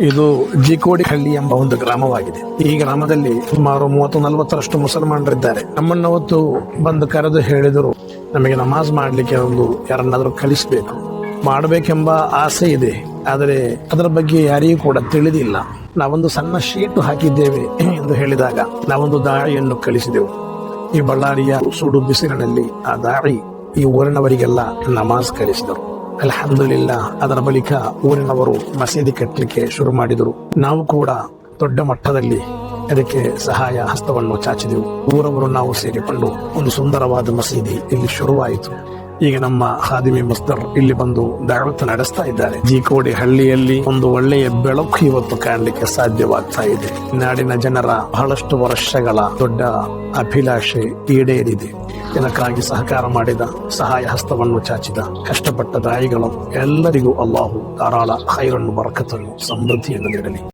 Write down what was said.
ಇದು ಜಿಕೋಡಿಹಳ್ಳಿ ಎಂಬ ಒಂದು ಗ್ರಾಮವಾಗಿದೆ. ಈ ಗ್ರಾಮದಲ್ಲಿ ಸುಮಾರು ಮೂವತ್ತು ನಲವತ್ತರಷ್ಟು ಮುಸಲ್ಮಾನರಿದ್ದಾರೆ. ನಮ್ಮನ್ನು ಹೊತ್ತು ಬಂದು ಕರೆದು ಹೇಳಿದರು, ನಮಗೆ ನಮಾಜ್ ಮಾಡಲಿಕ್ಕೆ ಒಂದು ಯಾರನ್ನಾದರೂ ಕಲಿಸಬೇಕು ಮಾಡಬೇಕೆಂಬ ಆಸೆ ಇದೆ. ಆದರೆ ಅದರ ಬಗ್ಗೆ ಯಾರಿಗೂ ಕೂಡ ತಿಳಿದಿಲ್ಲ. ನಾವೊಂದು ಸಣ್ಣ ಶೀಟು ಹಾಕಿದ್ದೇವೆ ಎಂದು ಹೇಳಿದಾಗ ನಾವೊಂದು ದಾಳಿಯನ್ನು ಕಳಿಸಿದೆವು. ಈ ಬಳ್ಳಾರಿಯ ಸುಡು ಬಿಸಿಲಿನಲ್ಲಿ ಆ ದಾಳಿ ಈ ಊರಿನವರಿಗೆಲ್ಲ ನಮಾಜ್ ಕಲಿಸಿದರು ಅಲ್ಹಮ್ದುಲಿಲ್ಲ, ಅದರ ಬಳಿಕ ಊರಿನವರು ಮಸೀದಿ ಕಟ್ಟಲಿಕ್ಕೆ ಶುರು ಮಾಡಿದರು. ನಾವು ಕೂಡ ದೊಡ್ಡ ಮಟ್ಟದಲ್ಲಿ ಅದಕ್ಕೆ ಸಹಾಯ ಹಸ್ತವನ್ನು ಚಾಚಿದೆವು. ಊರವರು ನಾವು ಸೇರಿಕೊಂಡು ಒಂದು ಸುಂದರವಾದ ಮಸೀದಿ ಇಲ್ಲಿ ಶುರುವಾಯಿತು. ಈಗ ನಮ್ಮ ಹಾದಿಮಿ ಮಸ್ತರ್ ಇಲ್ಲಿ ಬಂದು ದಾಳತ ನಡೆಸ್ತಾ ಇದ್ದಾರೆ. ಜೀಕೋಡಿ ಹಳ್ಳಿಯಲ್ಲಿ ಒಂದು ಒಳ್ಳೆಯ ಬೆಳಕು ಇವತ್ತು ಕಾಣಲಿಕ್ಕೆ ಸಾಧ್ಯವಾಗ್ತಾ ಇದೆ. ನಾಡಿನ ಜನರ ಬಹಳಷ್ಟು ವರ್ಷಗಳ ದೊಡ್ಡ ಅಭಿಲಾಷೆ ಈಡೇರಿದೆ. ಇದಕ್ಕಾಗಿ ಸಹಕಾರ ಮಾಡಿದ, ಸಹಾಯ ಹಸ್ತವನ್ನು ಚಾಚಿದ, ಕಷ್ಟಪಟ್ಟ ದಾಯಿಗಳು ಎಲ್ಲರಿಗೂ ಅಲ್ಲಾಹು ಧಾರಾಳ ಹೈರನ್ನು ಬರಕತನ್ನು ಸಮೃದ್ಧಿಯನ್ನು ನೀಡಲಿ.